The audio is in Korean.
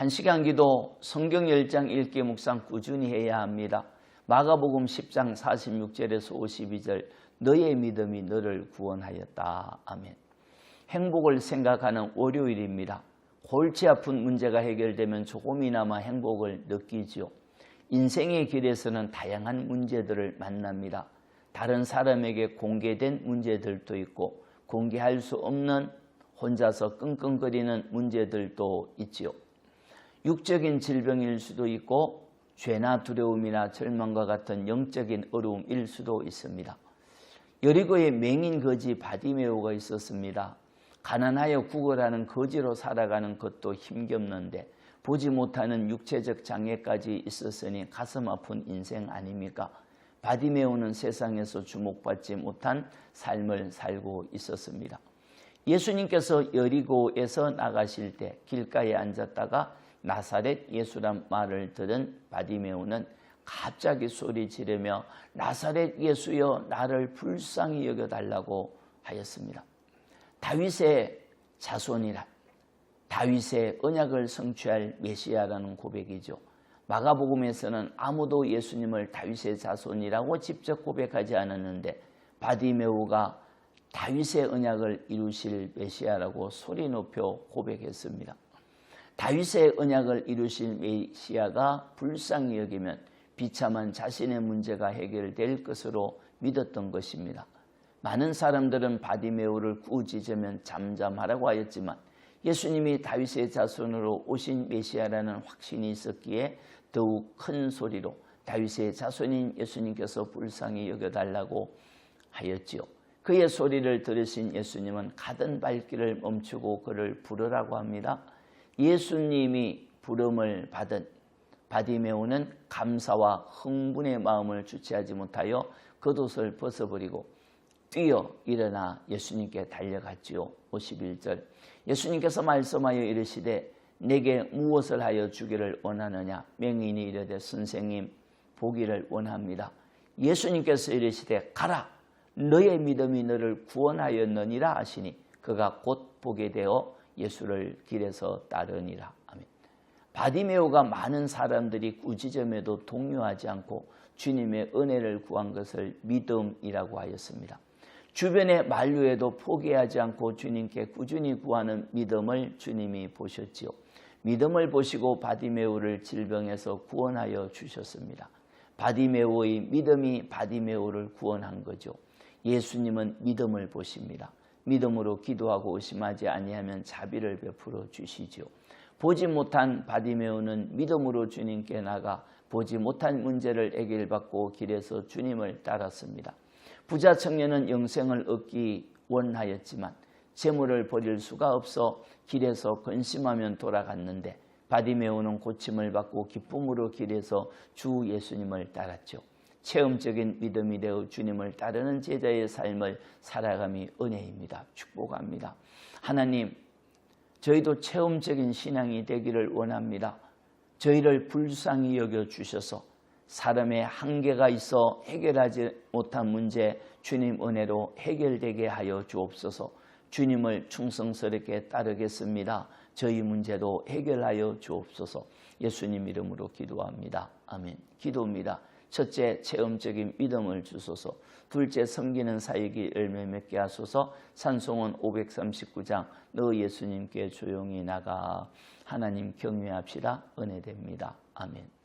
한 시간 기도 성경 10장 읽기 묵상 꾸준히 해야 합니다. 마가복음 10장 46절에서 52절 너의 믿음이 너를 구원하였다. 아멘. 행복을 생각하는 월요일입니다. 골치 아픈 문제가 해결되면 조금이나마 행복을 느끼지요. 인생의 길에서는 다양한 문제들을 만납니다. 다른 사람에게 공개된 문제들도 있고 공개할 수 없는 혼자서 끙끙거리는 문제들도 있지요. 육적인 질병일 수도 있고 죄나 두려움이나 절망과 같은 영적인 어려움일 수도 있습니다. 여리고의 맹인 거지 바디메오가 있었습니다. 가난하여 구걸하는 거지로 살아가는 것도 힘겹는데 보지 못하는 육체적 장애까지 있었으니 가슴 아픈 인생 아닙니까? 바디메오는 세상에서 주목받지 못한 삶을 살고 있었습니다. 예수님께서 여리고에서 나가실 때 길가에 앉았다가 나사렛 예수란 말을 들은 바디메오는 갑자기 소리 지르며 나사렛 예수여 나를 불쌍히 여겨달라고 하였습니다. 다윗의 자손이라 다윗의 언약을 성취할 메시아라는 고백이죠. 마가복음에서는 아무도 예수님을 다윗의 자손이라고 직접 고백하지 않았는데 바디메오가 다윗의 언약을 이루실 메시아라고 소리 높여 고백했습니다. 다윗의 언약을 이루실 메시아가 불쌍히 여기면 비참한 자신의 문제가 해결될 것으로 믿었던 것입니다. 많은 사람들은 바디메오를 꾸짖으면 잠잠하라고 하였지만 예수님이 다윗의 자손으로 오신 메시아라는 확신이 있었기에 더욱 큰 소리로 다윗의 자손인 예수님께서 불쌍히 여겨달라고 하였지요. 그의 소리를 들으신 예수님은 가던 발길을 멈추고 그를 부르라고 합니다. 예수님이 부름을 받은 바디메 오는 감사와 흥분의 마음을 주체하지 못하여 겉옷을 벗어버리고 뛰어 일어나 예수님께 달려갔지요. 51절 예수님께서 말씀하여 이르시되 내게 무엇을 하여 주기를 원하느냐 명인이 이르되 선생님 보기를 원합니다. 예수님께서 이르시되 가라 너의 믿음이 너를 구원하였느니라 하시니 그가 곧 보게 되어 예수를 길에서 따르니라. 아멘. 바디메오가 많은 사람들이 꾸짖음에도 동요하지 않고 주님의 은혜를 구한 것을 믿음이라고 하였습니다. 주변의 만류에도 포기하지 않고 주님께 꾸준히 구하는 믿음을 주님이 보셨지요. 믿음을 보시고 바디메오를 질병에서 구원하여 주셨습니다. 바디메오의 믿음이 바디메오를 구원한 거죠. 예수님은 믿음을 보십니다. 믿음으로 기도하고 의심하지 아니하면 자비를 베풀어 주시죠. 보지 못한 바디메오는 믿음으로 주님께 나가 보지 못한 문제를 해결받고 길에서 주님을 따랐습니다. 부자 청년은 영생을 얻기 원하였지만 재물을 버릴 수가 없어 길에서 근심하면 돌아갔는데 바디메오는 고침을 받고 기쁨으로 길에서 주 예수님을 따랐죠. 체험적인 믿음이 되어 주님을 따르는 제자의 삶을 살아감이 은혜입니다. 축복합니다. 하나님, 저희도 체험적인 신앙이 되기를 원합니다. 저희를 불쌍히 여겨 주셔서 사람의 한계가 있어 해결하지 못한 문제 주님 은혜로 해결되게 하여 주옵소서. 주님을 충성스럽게 따르겠습니다. 저희 문제도 해결하여 주옵소서. 예수님 이름으로 기도합니다. 아멘. 기도입니다. 첫째, 체험적인 믿음을 주소서. 둘째, 섬기는 사역이 열매 맺게 하소서. 산송은 539장 너 예수님께 조용히 나가 하나님 경외합시다. 은혜됩니다. 아멘.